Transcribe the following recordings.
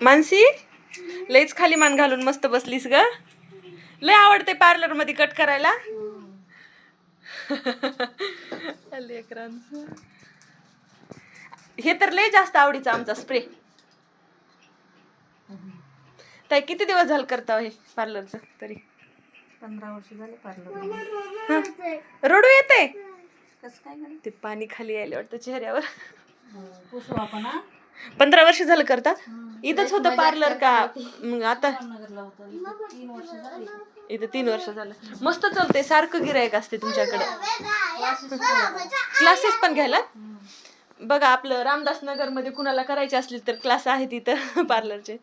मानसी लईच खाली मान घालून मस्त बसलीस ग. लय आवडते पार्लरमध्ये कट करायला. हे तर लय जास्त आवडीचा आमचा स्प्रे ताई किती दिवस झालं करता हे पार्लरचं तरी. पंधरा वर्ष झाले पार्लर रडू येते ते पाणी खाली यायला वाटतं चेहऱ्यावर. हा पंधरा वर्ष झालं करतात? इथंच होतं पार्लर का? मग आता नगरला होतं. इथं तीन वर्ष झाली. मस्त चालतंय सारखं गिरायक असते तुमच्याकडे. क्लासेस पण घ्यायला बघा आपलं रामदास नगरमध्ये कुणाला करायचे असले तर क्लास आहेत इथं पार्लरचे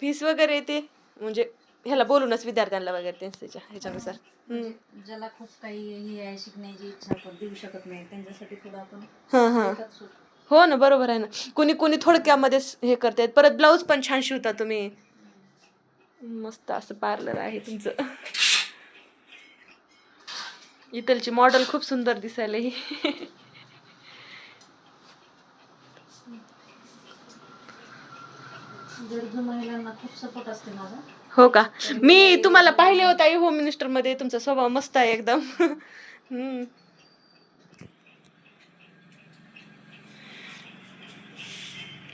फीस वगैरे ते म्हणजे ह्याला बोलूनच विद्यार्थ्यांना वगैरे त्यांच्या ह्याच्यानुसार. हम्म. ज्याला खूप काही हे आहे शिकण्याची इच्छा पण देऊ शकत नाही त्यांच्यासाठी थोडं आपण हा ना बरोबर आहे ना. कुणी कुणी थोडक्यामध्येच हे करतात परत ब्लाऊज पण छान शिवता तुम्ही. मस्त असं पार्लर आहे तुमचं. इथलची मॉडेल खूप सुंदर दिसायला ही. हो का? मी तुम्हाला पाहिले होता होम मिनिस्टरमध्ये. तुमचा स्वभाव मस्त आहे एकदम.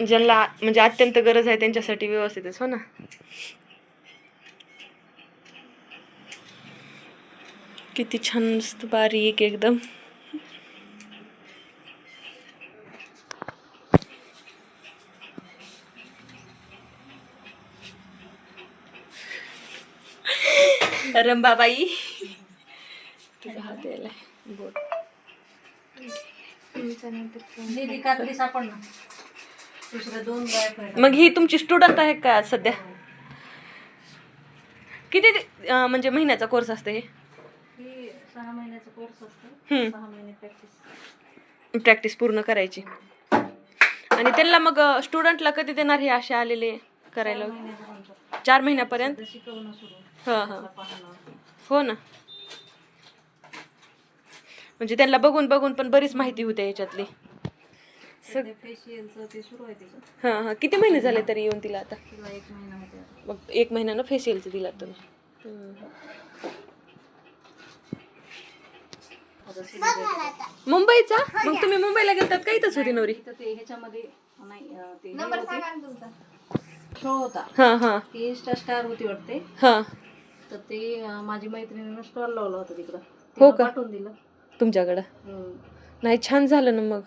ज्यांना म्हणजे अत्यंत गरज आहे त्यांच्यासाठी व्यवस्थितच हो ना? किती छान बारीक एकदम. रंबाबाई तुझा हात यायला बोल. दीदी सापड ना दुसऱ्या दोन बाय मग ही तुमची स्टुडंट आहे का सध्या? किती दि- अं, म्हणजे महिन्याचा कोर्स असते हे? ही सहा महिन्याचा कोर्स असतो. हम्म. सहा महिने प्रॅक्टिस प्रॅक्टिस पूर्ण करायची. आणि त्यांना मग स्टुडंटला कधी देणार हे असे आलेले करायला? चार महिन्यापर्यंत? शिकवणं सुरू हां हां. पाहणं हो ना. म्हणजे त्यांना बघून बघून पण बरीच माहिती होते ह्याच्यातली ते फेशियलचं ते सुरू आहे तिचं हां हां. किती महिने झाले तरी येऊन तिला आता? एक महिना होते आता. मग एक महिन्यानं फेशियलचं दिला तुम्ही. आता. मुंबईचा? मग तुम्ही मुंबईला गेलतात का इथंच होती नवरी? तिथं ते ह्याच्यामध्ये नाही अं, ते शो होता. हां हां. ती इंस्टा स्टार होती वाटते. हां. तर ते अं, माझी मैत्रिणीनं स्टॉल लावला होता तिकडं. हो तिला का? पाठवून दिलं. तुमच्याकडं? हम्म. नाही छान झालं ना मग.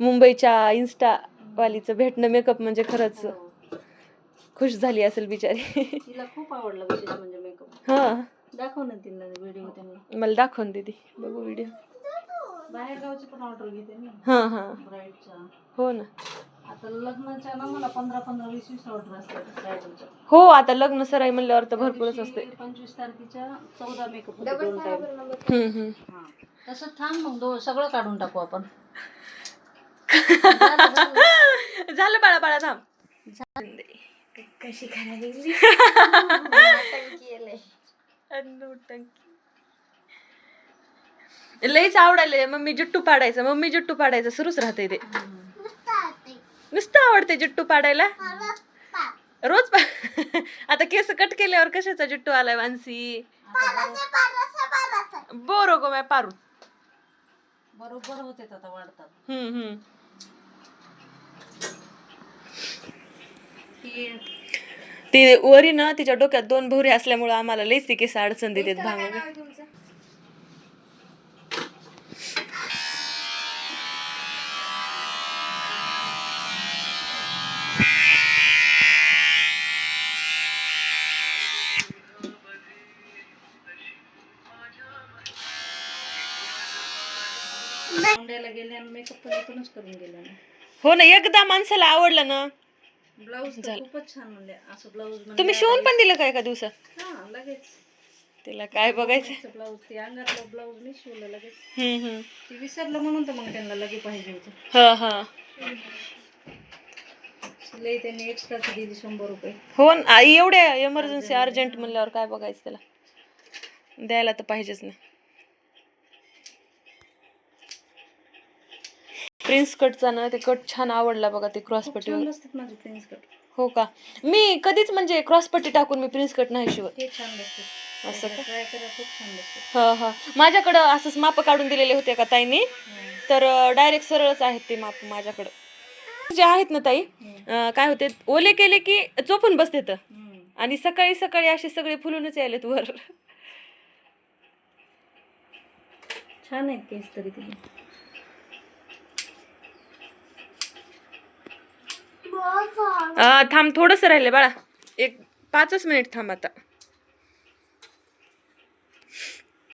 मुंबईच्या इन्स्टा वालीचं भेटणं मेकअप म्हणजे खरंच हो. खुश झाली असेल बिचारी. तिला खूप आवडला विशेष म्हणजे मेकअप हां. दाखव ना तिला व्हिडिओ त्यांना. मला दाखवून दीदी बघू व्हिडिओ बाहेर गावची पण ऑर्डर घेते ना हां हां. हो ना. आता लग्नाच्या ना मला पंधरा पंधरा वीस वीस ऑर्डर असतात ब्राईडच्या हो आता लग्न सराई म्हणल्यावर तर भरपूरच असते पंचवीस तारखेच्या चौदा मेकअप होते दोन टाइम हम्म, हम्म. हा. तसं थांब मग दो सगळं काढून टाकू आपण. झालं बाळा बाळा थांब. कशी गेली? लईच आवडायले मम्मी जुट्टू पाडायचं मम्मी जुट्टू पाडायचं. सुरूच राहते ते. नुसतं आवडते जुट्टू पाडायला. रोज पा- आता केस कट केल्यावर कशाचा जुट्टू आलाय मानसी? बोरो गो मैं पारू. बरोबर होते आता वाढतात. हम्म हम्म. ती वरी ना तिच्या डोक्यात दोन भोवरे असल्यामुळे आम्हाला लईच ती केस अडचण देतात भांग मुंड्याला गेले आणि मेकअप पण इथूनच करून गेले ना. हो ना एकदा माणसाला आवडलं ना. ब्लाऊज तर खूपच छान म्हणजे असं ब्लाऊज तुम्ही शिवून पण दिलं काय का दिवसात? हा लगेच. तिला काय बघायचं? ब्लाऊज ते अंगातलं ब्लाऊज मी शिवलं लगेच. हम्म हम्म. ते विसरलं म्हणून तर मग त्यांना लगे पाहिजे होतं. हा हा. शिलाई त्यांनी एक्स्ट्राची दिली शंभर रुपये. हो ना एवढ्या एमर्जन्सी अर्जंट म्हणल्यावर काय बघायचं त्याला? द्यायला तर पाहिजेच ना. प्रिन्स कटचा ना ते कट छान आवडला बघा ते क्रॉस पट्टी. छान वगैरे. बसतात माझे प्रिन्स कट हो का? मी कधीच म्हणजे क्रॉस पट्टी टाकून मी प्रिन्स कट नाही शिवत. ते छान बसतात असं का? ट्राय करा खूप छान बसतात हा हा. माझ्याकडं असंच माप काढून दिलेले होते का ताईने? तर डायरेक्ट सरळच आहेत ते माप माझ्याकडं. जे आहेत ना ताई अं, काय होते ओले केले की चोपून बसते तर हम्म. आणि सकाळी सकाळी असे सगळे फुलूनच यायलेत वर. छान आहेत केस तरी तिथे अं, थांब. थोडंसं राहिले बाळा. एक पाचच मिनिट थांब आता.